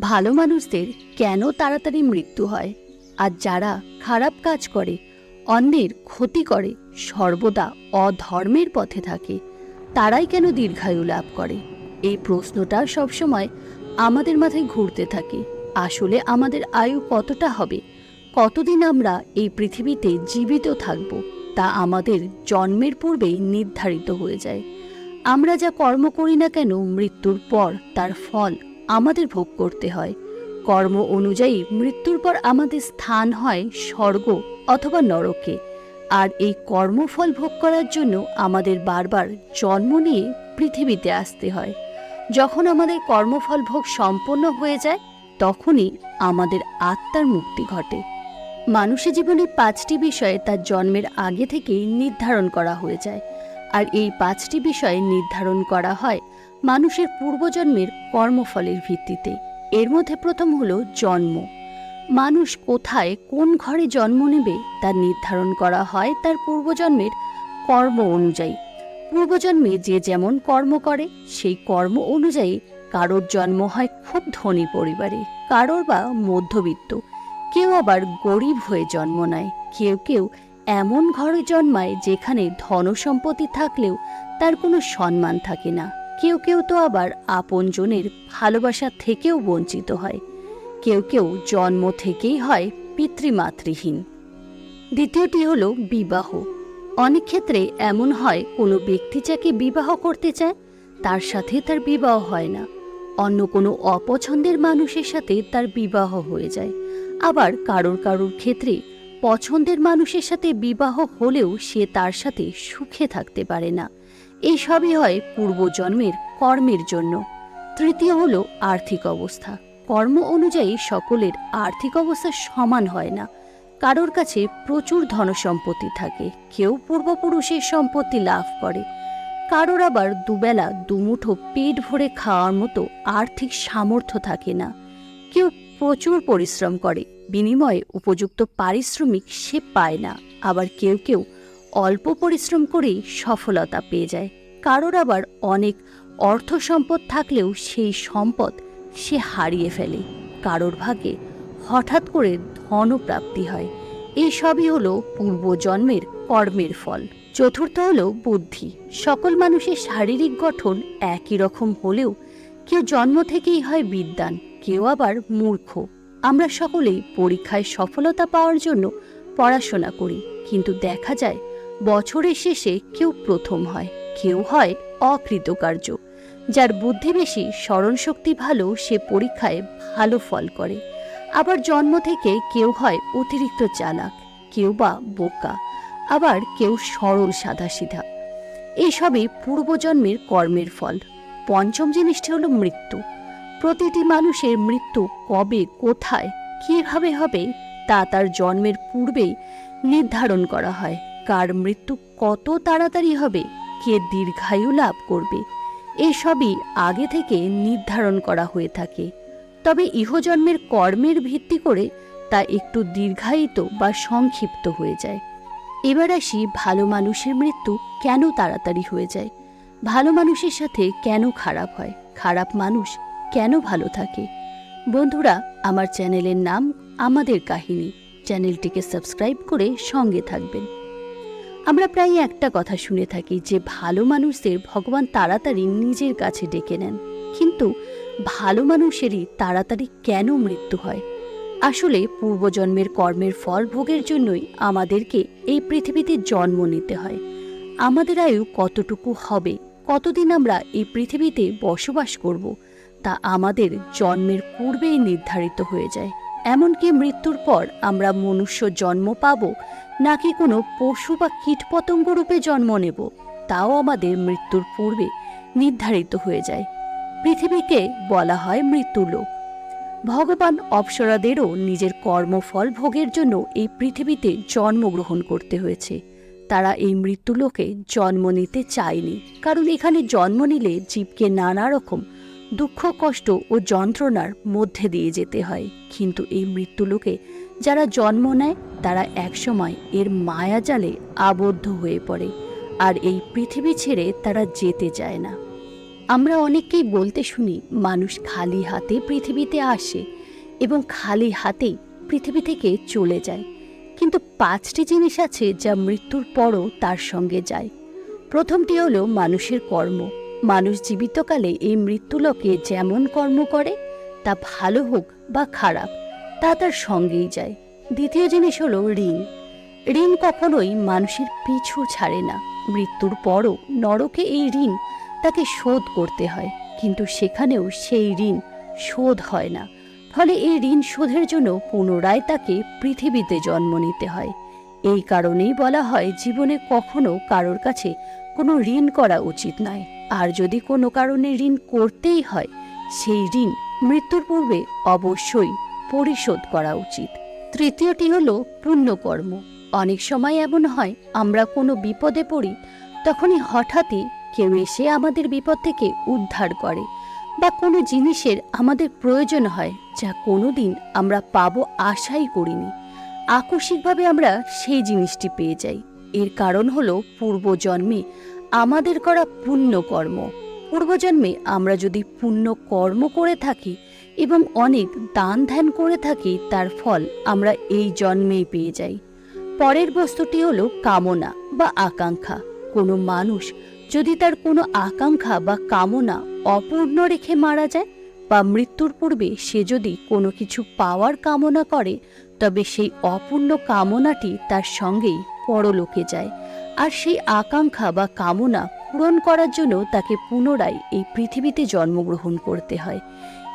ভালো মানুষদের কেন তাড়াতাড়ি মৃত্যু হয়? আর যারা খারাপ কাজ করে, অন্যের ক্ষতি করে, সর্বদা অধর্মের পথে থাকে, তারাই কেন দীর্ঘায়ু লাভ করে? এই প্রশ্নটা সবসময় আমাদের মাথায় ঘুরতে থাকে, আসলে আমাদের আয়ু কতটা হবে? কতদিন আমরা এই পৃথিবীতে জীবিত থাকব? তা আমাদের জন্মের পূর্বেই নির্ধারিত হয়ে যায়। আমরা যা কর্ম করি না কেন, মৃত্যুর পর তার ফল আমাদের ভোগ করতে হয়। কর্ম অনুযায়ী মৃত্যুর পর আমাদের স্থান হয় স্বর্গ অথবা নরকে। আর এই কর্মফল ভোগ করার জন্য আমাদের বারবার জন্ম নিয়ে পৃথিবীতে আসতে হয়। যখন আমাদের কর্মফল ভোগ সম্পন্ন হয়ে যায়, তখনই আমাদের আত্মার মুক্তি ঘটে। মানুষের জীবনে পাঁচটি বিষয়ে তার জন্মের আগে থেকেই নির্ধারণ করা হয়ে যায়। আর এই পাঁচটি বিষয় নির্ধারণ করা হয় মানুষের পূর্বজন্মের কর্মফলের ভিত্তিতে। এর মধ্যে প্রথম হলো জন্ম। মানুষ কোথায়, কোন ঘরে জন্ম নেবে তা নির্ধারণ করা হয় তার পূর্বজন্মের কর্ম অনুযায়ী। পূর্বজন্মে যে যেমন কর্ম করে, সেই কর্ম অনুযায়ী কারোর জন্ম হয় খুব ধনী পরিবারে, কারোর বা মধ্যবিত্ত। কেউ আবার গরিব হয়ে জন্ম নেয়, কেউ কেউ এমন ঘরে জন্মায় যেখানে ধনসম্পত্তি থাকলেও তার কোনো সম্মান থাকে না। কেউ কেউ তো আবার আপনজনের ভালোবাসা থেকেও বঞ্চিত হয়। কেউ কেউ জন্ম থেকেই হয় পিতৃমাতৃহীন। দ্বিতীয়টি হল বিবাহ। অনেক ক্ষেত্রে এমন হয়, কোনো ব্যক্তি যাকে বিবাহ করতে চায়, তার সাথে তার বিবাহ হয় না। অন্য কোনো অপছন্দের মানুষের সাথে তার বিবাহ হয়ে যায়। আবার কারোর কারোর ক্ষেত্রে পছন্দের মানুষের সাথে বিবাহ হলেও সে তার সাথে সুখে থাকতে পারে না। এই সবই হয় পূর্বজন্মের কর্মের জন্য। তৃতীয় হল আর্থিক অবস্থা। কর্ম অনুযায়ী সকলের আর্থিক অবস্থা সমান হয় না। কারোর কাছে প্রচুর ধনসম্পত্তি থাকে, কেউ পূর্বপুরুষের সম্পত্তি লাভ করে। কারোর আবার দুবেলা দুমুঠো পেট ভরে খাওয়ার মতো আর্থিক সামর্থ্য থাকে না। কেউ প্রচুর পরিশ্রম করে, বিনিময়ে উপযুক্ত পারিশ্রমিক সে পায় না। আবার কেউ কেউ অল্প পরিশ্রম করেই সফলতা পেয়ে যায়। কারোর আবার অনেক অর্থ সম্পদ থাকলেও সেই সম্পদ সে হারিয়ে ফেলে। কারোর ভাগে হঠাৎ করে ধনপ্রাপ্তি হয়। এই সবই হলো পূর্বজন্মের কর্মের ফল। চতুর্থ হলো বুদ্ধি। সকল মানুষের শারীরিক গঠন একই রকম হলেও কেউ জন্ম থেকেই হয় বিদ্বান, কেউ আবার মূর্খ। আমরা সকলেই পরীক্ষায় সফলতা পাওয়ার জন্য পড়াশোনা করি, কিন্তু দেখা যায় বছরের শেষে কেউ প্রথম হয়, কেউ হয় অকৃতকার্য। যার বুদ্ধি বেশি, স্মরণশক্তি ভালো, সে পরীক্ষায় ভালো ফল করে। আবার জন্ম থেকে কেউ হয় অতিরিক্ত চালাক, কেউ বা বোকা, আবার কেউ সরল সাদাসিধা। এইসবই পূর্বজন্মের কর্মের ফল। পঞ্চম জিনিসটি হলো মৃত্যু। প্রতিটি মানুষের মৃত্যু কবে, কোথায়, কীভাবে হবে, তা তার জন্মের পূর্বেই নির্ধারণ করা হয়। কার মৃত্যু কত তাড়াতাড়ি হবে কে দীর্ঘায়ু লাভ করবে, এসবই আগে থেকে নির্ধারণ করা হয়ে থাকে। তবে ইহজন্মের কর্মের ভিত্তি করে তা একটু দীর্ঘায়িত বা সংক্ষিপ্ত হয়ে যায়। এবার আসি ভালো মানুষের মৃত্যু কেন তাড়াতাড়ি হয়ে যায়? ভালো মানুষের সাথে কেন খারাপ হয়? খারাপ মানুষ কেন ভালো থাকে? বন্ধুরা, আমার চ্যানেলের নাম আমাদের কাহিনী। চ্যানেলটিকে সাবস্ক্রাইব করে সঙ্গে থাকবেন। আমরা প্রায় একটা কথা শুনে থাকি যে ভালো মানুষদের ভগবান তাড়াতাড়ি নিজের কাছে ডেকে নেন। কিন্তু ভালো মানুষেরই তাড়াতাড়ি কেন মৃত্যু হয়? আসলে পূর্বজন্মের কর্মের ফল ভোগের জন্যই আমাদেরকে এই পৃথিবীতে জন্ম নিতে হয়। আমাদের আয়ু কতটুকু হবে, কতদিন আমরা এই পৃথিবীতে বসবাস করব, তা আমাদের জন্মের পূর্বেই নির্ধারিত হয়ে যায়। এমনকি মৃত্যুর পর আমরা মনুষ্য জন্ম পাব নাকি কোনো পশু বা কীটপতঙ্গ রূপে জন্ম নেব, তাও আমাদের মৃত্যুর পূর্বে নির্ধারিত হয়ে যায়। পৃথিবীকে বলা হয় মৃত্যুলোক। ভগবান অপ্সরাদেরও নিজের কর্মফল ভোগের জন্য এই পৃথিবীতে জন্মগ্রহণ করতে হয়েছে। তারা এই মৃত্যুলোকে জন্ম নিতে চায়নি, কারণ এখানে জন্ম নিলে জীবকে নানা রকম দুঃখ, কষ্ট ও যন্ত্রণার মধ্যে দিয়ে যেতে হয়। কিন্তু এই মৃত্যুলোকে যারা জন্ম নেয়, তারা একসময় এর মায়াজালে আবদ্ধ হয়ে পড়ে আর এই পৃথিবী ছেড়ে তারা যেতে চায় না। আমরা অনেককেই বলতে শুনি, মানুষ খালি হাতে পৃথিবীতে আসে এবং খালি হাতেই পৃথিবী থেকে চলে যায়। কিন্তু পাঁচটি জিনিস আছে যা মৃত্যুর পরও তার সঙ্গে যায়। প্রথমটি হলো মানুষের কর্ম। মানুষ জীবিতকালে এই মৃত্যুলোকে যেমন কর্ম করে, তা ভালো হোক বা খারাপ তা তার সঙ্গেই যায়। দ্বিতীয় জিনিস হলো ঋণ। ঋণ কখনোই মানুষের পিছু ছাড়ে না। মৃত্যুর পরও নরকে এই ঋণ তাকে শোধ করতে হয়। কিন্তু সেখানেও সেই ঋণ শোধ হয় না। ফলে এই ঋণ শোধের জন্য পুনরায় তাকে পৃথিবীতে জন্ম নিতে হয়। এই কারণেই বলা হয় জীবনে কখনো কারোর কাছে কোনো ঋণ করা উচিত নয়। আর যদি কোনো কারণে ঋণ করতেই হয়, সেই ঋণ মৃত্যুর পূর্বে অবশ্যই পরিশোধ করা উচিত। তৃতীয়টি হলো পুণ্যকর্ম। অনেক সময় এমন হয়, আমরা কোনো বিপদে পড়ি, তখনই হঠাৎই কেউ এসে আমাদের বিপদ থেকে উদ্ধার করে বা কোনো জিনিসের আমাদের প্রয়োজন হয়, যা কোনো দিন আমরা পাবো আশাই করিনি। আকস্মিকভাবে আমরা সেই জিনিসটি পেয়ে যাই। এর কারণ হলো পূর্বজন্মে আমাদের করা পুণ্যকর্ম। পূর্বজন্মে আমরা যদি পুণ্য কর্ম করে থাকি এবং অনেক দান ধ্যান করে থাকি তার ফল আমরা এই জন্মেই পেয়ে যাই। পরের বস্তুটি হলো কামনা বা আকাঙ্ক্ষা। কোনো মানুষ যদি তার কোনো আকাঙ্ক্ষা বা কামনা অপূর্ণ রেখে মারা যায় বা মৃত্যুর পূর্বে সে যদি কোনো কিছু পাওয়ার কামনা করে, তবে সেই অপূর্ণ কামনাটি তার সঙ্গেই পরলোকে যায়। আর সেই আকাঙ্ক্ষা বা কামনা পূরণ করার জন্য তাকে পুনরায় এই পৃথিবীতে জন্মগ্রহণ করতে হয়।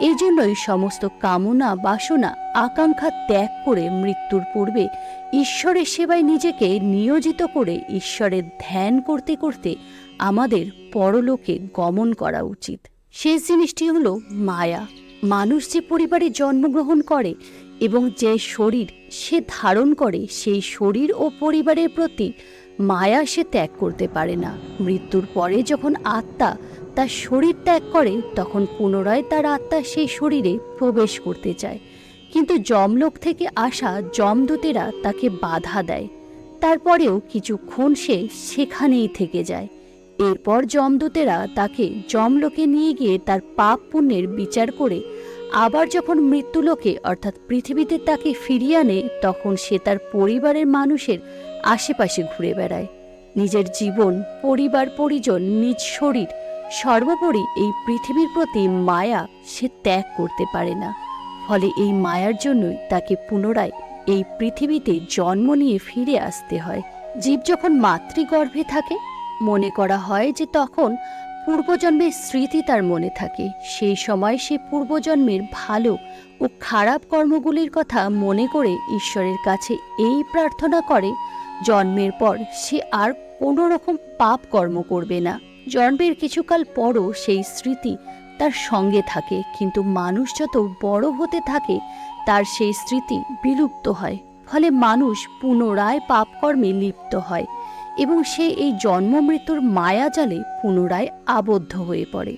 এই জন্যই সমস্ত কামনা, বাসনা, আকাঙ্ক্ষা ত্যাগ করে মৃত্যুর পূর্বে ঈশ্বরের সেবায় নিজেকে নিয়োজিত করে ঈশ্বরের ধ্যান করতে করতে আমাদের পরলোকে গমন করা উচিত। শেষ জিনিসটি হলো মায়া। মানুষ যে পরিবারে জন্মগ্রহণ করে এবং যে শরীর সে ধারণ করে, সেই শরীর ও পরিবারের প্রতি মায়া সে ত্যাগ করতে পারে না। মৃত্যুর পরে যখন আত্মা তার শরীর ত্যাগ করে তখন পুনরায় তার আত্মা সেই শরীরে প্রবেশ করতে চায়। কিন্তু যমলোক থেকে আসা যমদূতেরা তাকে বাধা দেয়। তারপরেও কিছুক্ষণ সে সেখানেই থেকে যায়। এরপর যমদূতেরা তাকে যমলোকে নিয়ে গিয়ে তার পাপ পুণ্যের বিচার করে আবার যখন মৃত্যুলোকে, অর্থাৎ পৃথিবীতে তাকে ফিরিয়ে আনে, তখন সে তার পরিবারের মানুষের আশেপাশে ঘুরে বেড়ায়। নিজের জীবন পরিবার পরিজন নিজ শরীর সর্বোপরি এই পৃথিবীর প্রতি মায়া সে ত্যাগ করতে পারে না। ফলে এই মায়ার জন্যই তাকে পুনরায় এই পৃথিবীতে জন্ম নিয়ে ফিরে আসতে হয়। জীব যখন মাতৃগর্ভে থাকে, মনে করা হয় যে তখন পূর্বজন্মের স্মৃতি তার মনে থাকে। সেই সময় সে পূর্বজন্মের ভালো ও খারাপ কর্মগুলির কথা মনে করে ঈশ্বরের কাছে এই প্রার্থনা করে, জন্মের পর সে আর কোনো রকম পাপ কর্ম করবে না। জন্মের কিছুকাল পরও সেই স্মৃতি তার সঙ্গে থাকে, কিন্তু মানুষ যত বড় হতে থাকে, তার সেই স্মৃতি বিলুপ্ত হয়। ফলে মানুষ পুনরায় পাপকর্মে লিপ্ত হয় এবং সে এই জন্ম মৃত্যুর মায়াজালে পুনরায় আবদ্ধ হয়ে পড়ে।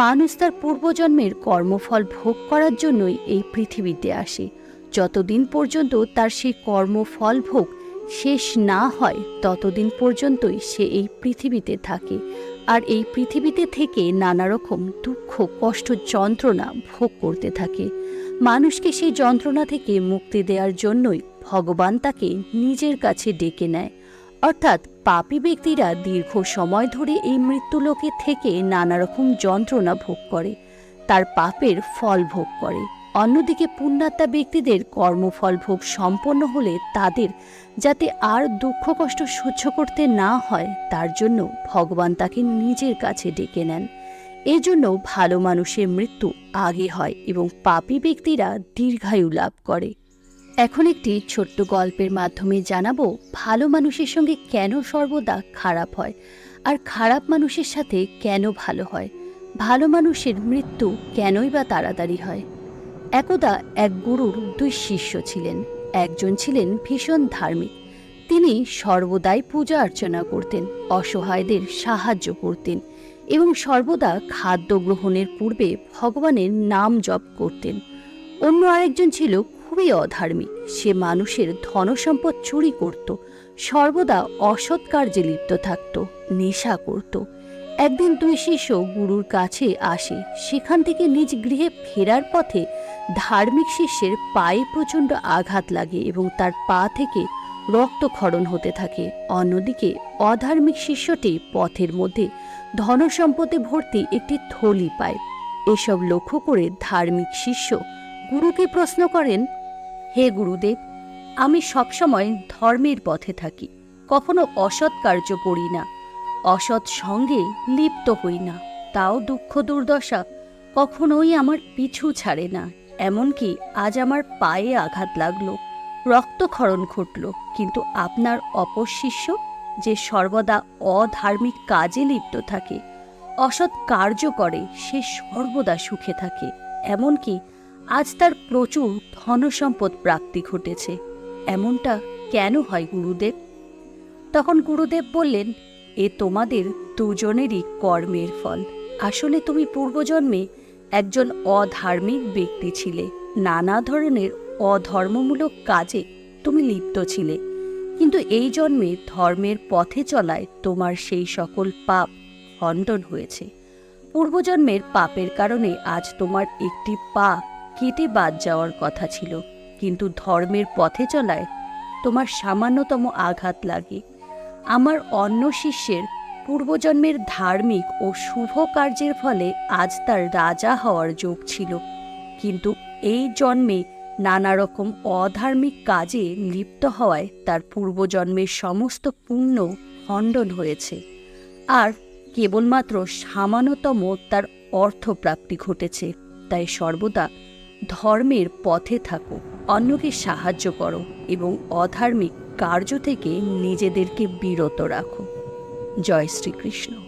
মানুষ তার পূর্বজন্মের কর্মফল ভোগ করার জন্যই এই পৃথিবীতে আসে। যতদিন পর্যন্ত তার সেই কর্মফল ভোগ শেষ না হয়, ততদিন পর্যন্তই সে এই পৃথিবীতে থাকে। আর এই পৃথিবীতে থেকে নানা রকম দুঃখ, কষ্ট, যন্ত্রণা ভোগ করতে থাকে। মানুষকে সেই যন্ত্রণা থেকে মুক্তি দেওয়ার জন্যই ভগবান তাকে নিজের কাছে ডেকে নেয়। অর্থাৎ পাপী ব্যক্তিরা দীর্ঘ সময় ধরে এই মৃত্যুলোকে থেকে নানা রকম যন্ত্রণা ভোগ করে, তার পাপের ফল ভোগ করে। অন্যদিকে পুণ্যাত্মা ব্যক্তিদের কর্মফল ভোগ সম্পন্ন হলে তাদের যাতে আর দুঃখ কষ্ট সহ্য করতে না হয়, তার জন্য ভগবান তাকে নিজের কাছে ডেকে নেন। এজন্য ভালো মানুষের মৃত্যু আগে হয় এবং পাপী ব্যক্তিরা দীর্ঘায়ু লাভ করে। এখন একটি ছোট্ট গল্পের মাধ্যমে জানাব, ভালো মানুষের সঙ্গে কেন সর্বদা খারাপ হয়? আর খারাপ মানুষের সাথে কেন ভালো হয়? ভালো মানুষের মৃত্যু কেনই বা তাড়াতাড়ি হয়? একদা এক গুরুর দুই শিষ্য ছিলেন। একজন ছিলেন ভীষণ ধার্মিক। তিনি সর্বদাই পূজা অর্চনা করতেন, অসহায়দের সাহায্য করতেন এবং সর্বদা খাদ্য গ্রহণের পূর্বে ভগবানের নাম জপ করতেন। অন্য আরেকজন ছিল খুবই অধার্মিক। সে মানুষের ধনসম্পদ চুরি করত, সর্বদা অসৎ কার্যে লিপ্ত থাকত, নেশা করত একদিন দুই শিষ্য গুরুর কাছে আসে, সেখান থেকে নিজ গৃহে ফেরার পথে ধার্মিক শিষ্যের পায়ে প্রচণ্ড আঘাত লাগে এবং তার পা থেকে রক্তক্ষরণ হতে থাকে। অন্যদিকে অধার্মিক শিষ্যটি পথের মধ্যে ধনসম্পদে ভর্তি একটি থলি পায়। এসব লক্ষ্য করে ধার্মিক শিষ্য গুরুকে প্রশ্ন করেন, হে গুরুদেব, আমি সবসময় ধর্মের পথে থাকি, কখনো অসৎ কার্য করি না। অসৎ সঙ্গে লিপ্ত হই না। তাও দুঃখ দুর্দশা কখনোই আমার পিছু ছাড়ে না। এমনকি আজ আমার পায়ে আঘাত লাগল, রক্তক্ষরণ ঘটল। কিন্তু আপনার অপশিষ্য যে সর্বদা অধার্মিক কাজে লিপ্ত থাকে, অসৎ কার্য করে, সে সর্বদা সুখে থাকে। এমনকি আজ তার প্রচুর ধনসম্পদ প্রাপ্তি ঘটেছে। এমনটা কেন হয় গুরুদেব? তখন গুরুদেব বললেন এ তোমাদের দুজনেরই কর্মের ফল। আসলে তুমি পূর্বজন্মে একজন অধার্মিক ব্যক্তি ছিলে। নানা ধরনের অধর্মমূলক কাজে তুমি লিপ্ত ছিলে। কিন্তু এই জন্মে ধর্মের পথে চলায় তোমার সেই সকল পাপ খণ্ডন হয়েছে। পূর্বজন্মের পাপের কারণে আজ তোমার একটি পা কেটে বাদ যাওয়ার কথা ছিল। কিন্তু ধর্মের পথে চলায় তোমার সামান্যতম আঘাত লাগে। আমার অন্য শিষ্যের পূর্বজন্মের ধার্মিক ও শুভ কার্যের ফলে আজ তার রাজা হওয়ার যোগ ছিল। কিন্তু এই জন্মে নানা রকম অধার্মিক কাজে লিপ্ত হওয়ায় তার পূর্বজন্মের সমস্ত পুণ্য খণ্ডন হয়েছে। আর কেবলমাত্র সামান্যতম তার অর্থপ্রাপ্তি ঘটেছে। তাই সর্বদা ধর্মের পথে থাকো, অন্যকে সাহায্য করো এবং অধার্মিক কার্য থেকে নিজেদেরকে বিরত রাখো। জয় শ্রীকৃষ্ণ।